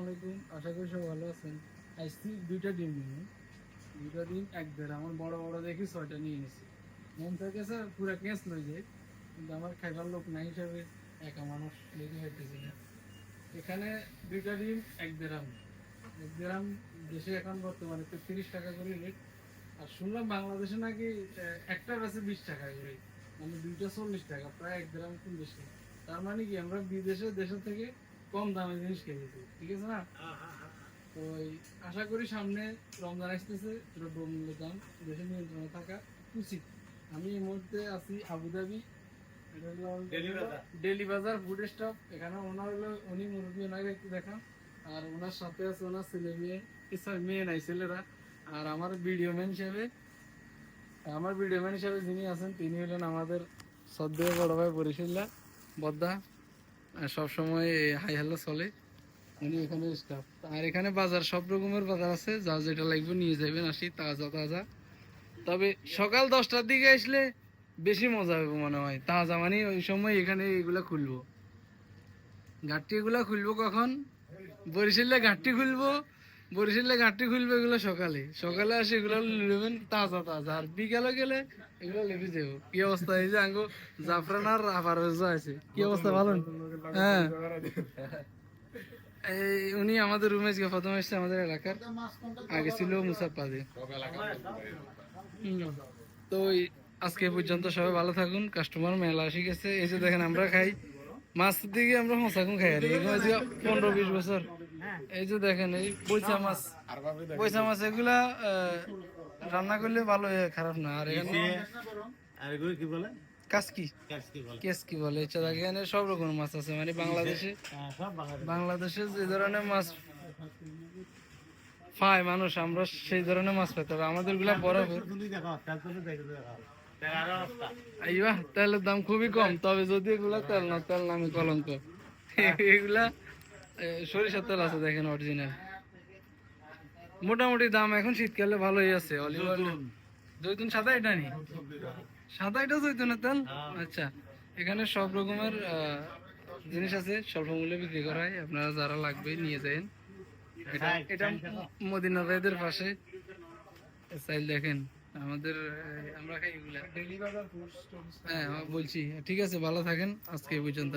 আলাইকুম, আশা করি ভালো আছেন। দুইটা ডিম ডিম, এক বড় বড় দেখি ছয়টা নিয়ে মন থেকে কিন্তু আমার লোক হিসাবে একা মানুষ না। এখানে দুইটা ডিম, এক দেড়াম। এক দেড়াম এখন বর্তমানে তেত্রিশ টাকা করে রেট আর শুনলাম বাংলাদেশে নাকি একটা বেশি টাকা করে মানে দুইটা চল্লিশ টাকা, প্রায় এক গ্রাম কম বেশি। তার মানে কি আমরা বিদেশে দেশের থেকে কম দামে জিনিস কিনেছি ঠিক আছে না? তো আশা করি সামনে রমজান আসতেছে দ্রব্যমূল্যের দাম দেশে নিয়ন্ত্রণে থাকা উচিত। আমি এই মুহূর্তে আছি Abu Dhabi daily bazaar. Food stop এখানে ওনার হলো উনি মুরব্বী ওনাকে একটু দেখান। আর ওনার সাথে আছে ওনার ছেলে মেয়ে সরি মেয়ে নাই ছেলেরা। আর আমার ভিডিও ম্যান হিসেবে আমার ভিডিও ম্যান হিসেবে যিনি আছেন তিনি হলেন আমাদের শ্রদ্ধেয় বড় ভাই বরিশিল্লা। বদ্দা সবসময় হাই হ্যালো চলে। উনি এখানে স্টাফ আর এখানে বাজার, সব রকমের বাজার আছে। যা যেটা লাগবে নিয়ে যাবেন আসি, তাজা তাজা। তবে সকাল দশটার দিকে আসলে বেশি মজা হবে মনে হয়। তাজা মানে ওই সময় এখানে এগুলা খুলবো। ঘাটটি এগুলা খুলবো কখন? বরিশালে ঘাটটি খুলবো। বরিশালে ঘাটটি খুলবে এগুলো সকালে। সকালে আসে এগুলো নেবেন তাজা তাজা। আর বিকালে গেলে এগুলো লেগে যাব। কি অবস্থা? এই যে জাফরান আর আবার আছে। কি অবস্থা ভালো হ্যাঁ। উনি আমাদের রুমে যে প্রথম এসছে আমাদের এলাকার। আগে ছিল মুসাফাদে তো আজকে পর্যন্ত সবাই ভালো থাকুন। কাস্টমার মেলা আসি গেছে। যে দেখেন, আমরা খাই। মাছ দিকে আমরা হসাকুন খাই আর পনেরো বিশ বছর। এই যে দেখেন এই পয়সা মাছ। পয়সা মাছ এগুলা রান্না করলে ভালো হয়, খারাপ না। আর আর এগুলো কি বলে? কাসকি। বলে। এখানে সব রকমের মাছ আছে মানে বাংলাদেশে হ্যাঁ, বাঙালি বাংলাদেশে। যে ধরনের মাছ পায় মানুষ আমরা সেই ধরনের মাছ পেতে হবে আমাদেরগুলা আইবা তেলের দাম খুবই কম তবে যদি এগুলা তেল না তেল নামে কলঙ্ক। এগুলা এ, সরিষার তেল আছে দেখেন অরিজিনাল মোটামুটি দাম এখন শীতকালে ভালোই আছে অলিভ অয়েল জৈতুন। সাদা এটা নি? সাদা এটা জৈতুনের তেল? আচ্ছা এখানে সব রকমের জিনিস আছে স্বল্প মূল্যে বিক্রি করা হয়। আপনারা যারা লাগবে নিয়ে যাবেন। এটা এটা মদিনা ভাইদের পাশে। দেখেন আমাদের আমরা খাই এগুলা। হ্যাঁ বলছি ঠিক আছে ভালো থাকেন। আজকে পর্যন্ত